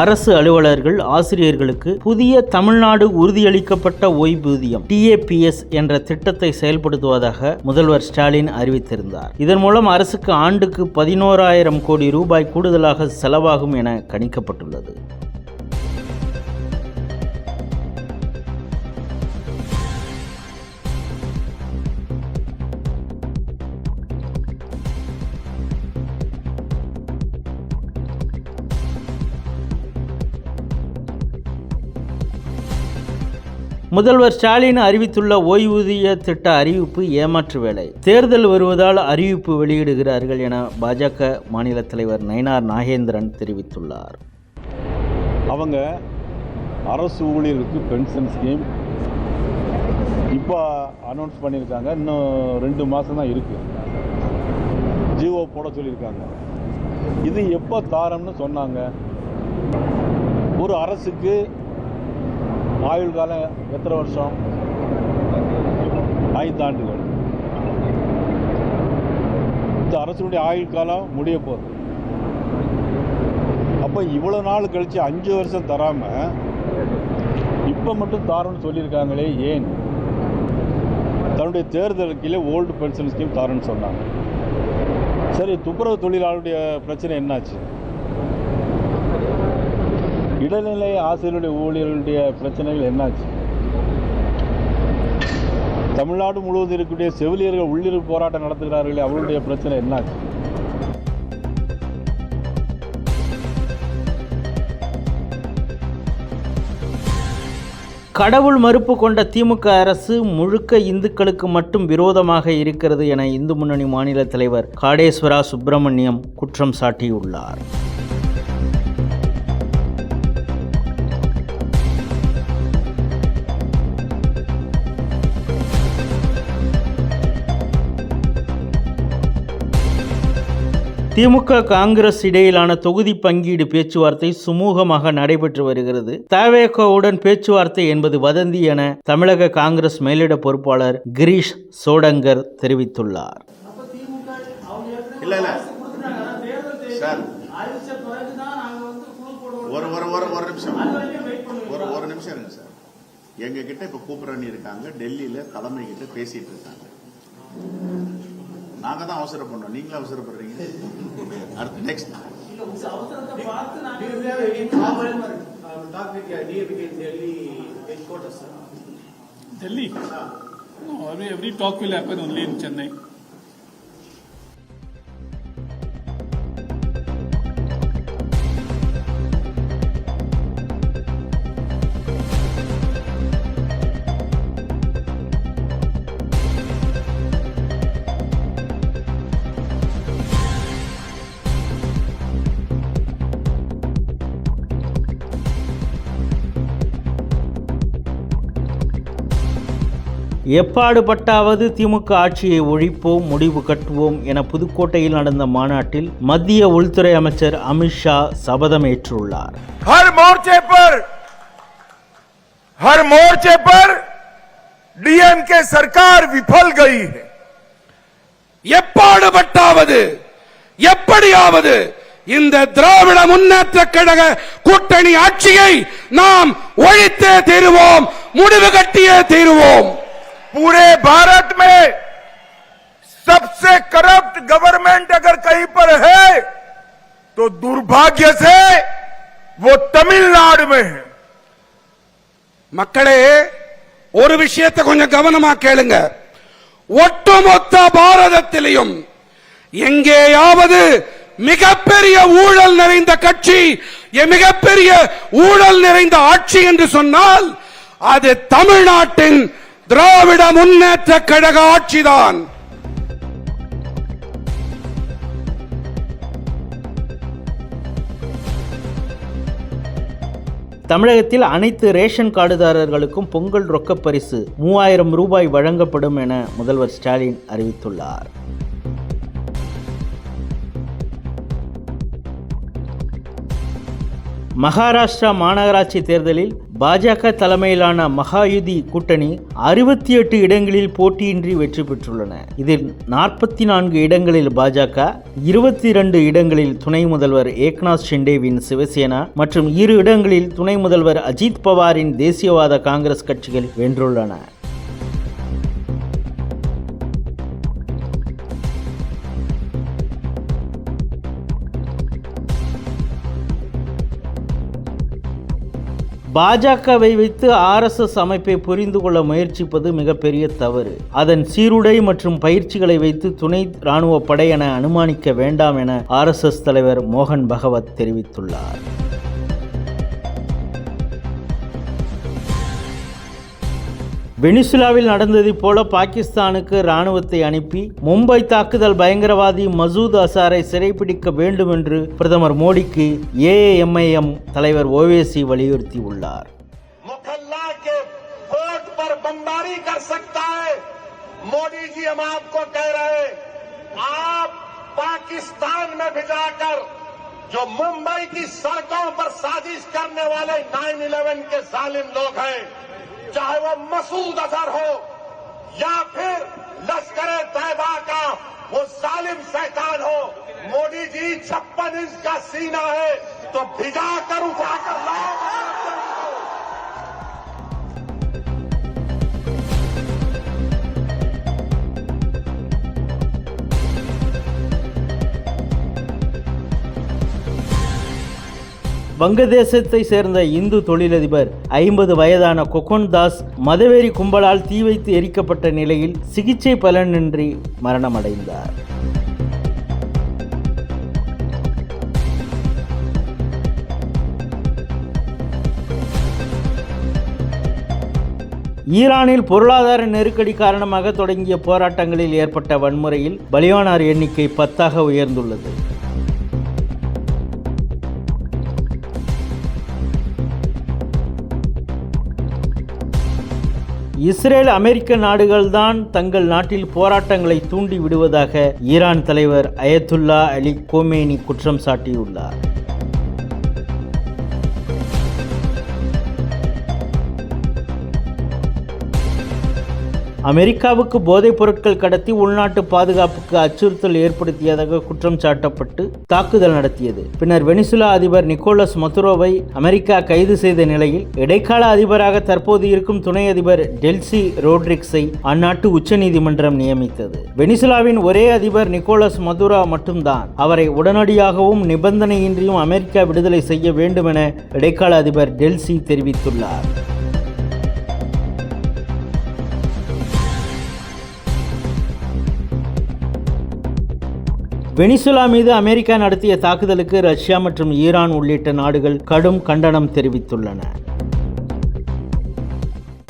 அரசு அலுவலர்கள் ஆசிரியர்களுக்கு புதிய தமிழ்நாடு உறுதியளிக்கப்பட்ட ஓய்வூதியம் டிஏபிஎஸ் என்ற திட்டத்தை செயல்படுத்துவதாக முதல்வர் ஸ்டாலின் அறிவித்திருந்தார். இதன் மூலம் அரசுக்கு ஆண்டுக்கு பதினோராயிரம் கோடி ரூபாய் கூடுதலாக செலவாகும் என கணிக்கப்பட்டுள்ளது. முதல்வர் ஸ்டாலின் அறிவித்துள்ள ஓய்வூதிய திட்ட அறிவிப்பு ஏமாற்று வேலை. தேர்தல் வருவதால் அறிவிப்பு வெளியிடுகிறார்கள் என பாஜக மாநில தலைவர் நயினார் நாகேந்திரன் தெரிவித்துள்ளார். அவங்க அரசு ஊழியர்களுக்கு பென்ஷன் ஸ்கீம் இப்போ அனௌன்ஸ் பண்ணியிருக்காங்க. இன்னும் ரெண்டு மாதம் தான் இருக்குது ஜிஓ போட சொல்லியிருக்காங்க. இது எப்போ தாரம்னு சொன்னாங்க. ஒரு அரசுக்கு ஆயுள் காலம் எத்தனை வருஷம்? ஐந்து ஆண்டுகள் இந்த அரசினுடைய ஆயுள் காலம் முடிய போகுது. அப்போ இவ்வளோ நாள் கழித்து அஞ்சு வருஷம் தராமல் இப்போ மட்டும் தாரோன்னு சொல்லியிருக்காங்களே ஏன்? தன்னுடைய தேர்தல் ஓல்டு பென்ஷன் ஸ்கீம் தாரோன்னு சொன்னாங்க. சரி துப்புரவு தொழிலாளருடைய பிரச்சனை என்னாச்சு? இடைநிலை ஆசிரியருடைய ஊழியர்களுடைய பிரச்சனைகள் என்னாச்சு? தமிழ்நாடு முழுவதும் இருக்கக்கூடிய செவிலியர்கள் உள்ளிருப்பு போராட்டம் நடத்துகிறார்களே அவருடைய பிரச்சனை என்னாச்சு? கடவுள் மறுப்பு கொண்ட திமுக அரசு முழுக்க இந்துக்களுக்கு மட்டும் விரோதமாக இருக்கிறது என இந்து முன்னணி மாநில தலைவர் காடேஸ்வரா சுப்பிரமணியம் குற்றம் சாட்டியுள்ளார். திமுக காங்கிரஸ் இடையிலான தொகுதி பங்கீடு பேச்சுவார்த்தை சுமூகமாக நடைபெற்று வருகிறது. தவேகோவுடன் பேச்சுவார்த்தை என்பது வதந்தி என தமிழக காங்கிரஸ் மேலிட பொறுப்பாளர் கிரீஷ் சோடங்கர் தெரிவித்துள்ளார். ஒரு ஒரு ஒரு ஒரு நிமிஷம். ஒரு ஒரு நிமிஷம் இருங்க சார். எங்க கிட்ட இப்ப கூப்பிடறன்னு இருக்காங்க. டெல்லியில தலைமை கிட்ட பேசிட்டு இருக்காங்க. நாங்க தான் அவசரப்படுறோம் நீங்களும் அவசரப்படுறீங்க அடுத்து next uh? No, every, every talk will happen only in Chennai. எப்பாடுபட்டாவது திமுக ஆட்சியை ஒழிப்போம் முடிவு கட்டுவோம் என புதுக்கோட்டையில் நடந்த மாநாட்டில் மத்திய உள்துறை அமைச்சர் அமித்ஷா சபதமேற்றுள்ளார் हर मोर्चे पर हर मोर्चे पर डीएमके सरकार विफल गई है எப்பாடுபட்டாவது எப்படியாவது இந்த திராவிட முன்னேற்ற கழக கூட்டணி ஆட்சியை நாம் ஒழித்தே தீருவோம் முடிவு கட்டியே தீருவோம் पूरे भारत में सबसे करप्ट गवर्नमेंट अगर कहीं पर है तो दुर्भाग्य से वो तमिलनाडु में है மக்களே ஒரு விஷயத்தை கொஞ்சம் கவனமா கேளுங்க ஒட்டுமொத்த பாரதத்திலையும் எங்கேயாவது மிகப்பெரிய ஊழல் நிறைந்த கட்சி எ- மிகப்பெரிய ஊழல் நிறைந்த ஆட்சி என்று சொன்னால் அது தமிழ்நாட்டின் திராவிட முன்னேற்ற கழக ஆட்சிதான். தமிழகத்தில் அனைத்து ரேஷன் கார்டுதாரர்களுக்கும் பொங்கல் ரொக்கப் பரிசு மூவாயிரம் ரூபாய் வழங்கப்படும் என முதல்வர் ஸ்டாலின் அறிவித்துள்ளார். மகாராஷ்டிரா மாநகராட்சி தேர்தலில் பாஜக தலைமையிலான மகாயுதி கூட்டணி அறுபத்தி எட்டு இடங்களில் போட்டியின்றி வெற்றி பெற்றுள்ளன. இதில் நாற்பத்தி நான்கு இடங்களில் பாஜக இருபத்தி இரண்டு இடங்களில் துணை முதல்வர் ஏக்நாத் ஷிண்டேவின் சிவசேனா மற்றும் இரு இடங்களில் துணை முதல்வர் அஜித் பவாரின் தேசியவாத காங்கிரஸ் கட்சிகள் வென்றுள்ளன. பாஜகவை வைத்து ஆர்எஸ்எஸ் அமைப்பை புரிந்து கொள்ள முயற்சிப்பது மிகப்பெரிய தவறு. அதன் சீருடை மற்றும் பயிற்சிகளை வைத்து துணை ராணுவ படை என அனுமானிக்க வேண்டாம் என ஆர்எஸ்எஸ் தலைவர் மோகன் பகவத் தெரிவித்துள்ளார். வெனிசுலாவில் நடந்ததைப் போல பாகிஸ்தானுக்கு இராணுவத்தை அனுப்பி மும்பை தாக்குதல் பயங்கரவாதி மசூத் அசாரை சிறைப்பிடிக்க வேண்டும் என்று பிரதமர் மோடிக்கு ஏஏஎம்ஐஎம் தலைவர் ஓவேசி வலியுறுத்தியுள்ளார் मोहल्ला के वोट पर बमबारी कर सकता है मोदी जी हम आपको कह रहे हैं आप पाकिस्तान में भिजाकर जो मुंबई की सड़कों पर साजिश करने वाले 9/11 के जालिम लोग हैं चाहे वो मसूद अजहर हो या फिर लश्कर तैयबा का, वो सालिम शैतान हो। मोदी जी, छप्पन इंच का सीना है तो भिजा कर उठाकर लाओ। வங்கதேசத்தை சேர்ந்த இந்து தொழிலதிபர் ஐம்பது வயதான கொகன் தாஸ் மதவெறி கும்பலால் தீ வைத்து எரிக்கப்பட்ட நிலையில் சிகிச்சை பலனின்றி மரணமடைந்தார். ஈரானில் பொருளாதார நெருக்கடி காரணமாக தொடங்கிய போராட்டங்களில் ஏற்பட்ட வன்முறையில் பலியானார் எண்ணிக்கை பத்தாக உயர்ந்துள்ளது. இஸ்ரேல் அமெரிக்க நாடுகள்தான் தங்கள் நாட்டில் போராட்டங்களை தூண்டி விடுவதாக ஈரான் தலைவர் அயத்துல்லா அலி கோமேனி குற்றம் சாட்டியுள்ளார். அமெரிக்காவுக்கு போதைப் பொருட்கள் கடத்தி உள்நாட்டு பாதுகாப்புக்கு அச்சுறுத்தல் ஏற்படுத்தியதாக குற்றம் சாட்டப்பட்டு தாக்குதல் நடத்தியது. பின்னர் வெனிசுலா அதிபர் நிக்கோலஸ் மதுரோவை அமெரிக்கா கைது செய்த நிலையில் இடைக்கால அதிபராக தற்போது இருக்கும் துணை அதிபர் டெல்சி ரோட்ரிக்ஸை அந்நாட்டு உச்சநீதிமன்றம் நியமித்தது. வெனிசுலாவின் ஒரே அதிபர் நிக்கோலஸ் மதுரா மட்டும்தான் அவரை உடனடியாகவும் நிபந்தனையின்றியும் அமெரிக்கா விடுதலை செய்ய வேண்டும் என இடைக்கால அதிபர் டெல்சி தெரிவித்துள்ளார். வெனிசுலா மீது அமெரிக்கா நடத்திய தாக்குதலுக்கு ரஷ்யா மற்றும் ஈரான் உள்ளிட்ட நாடுகள் கடும் கண்டனம் தெரிவித்துள்ளன.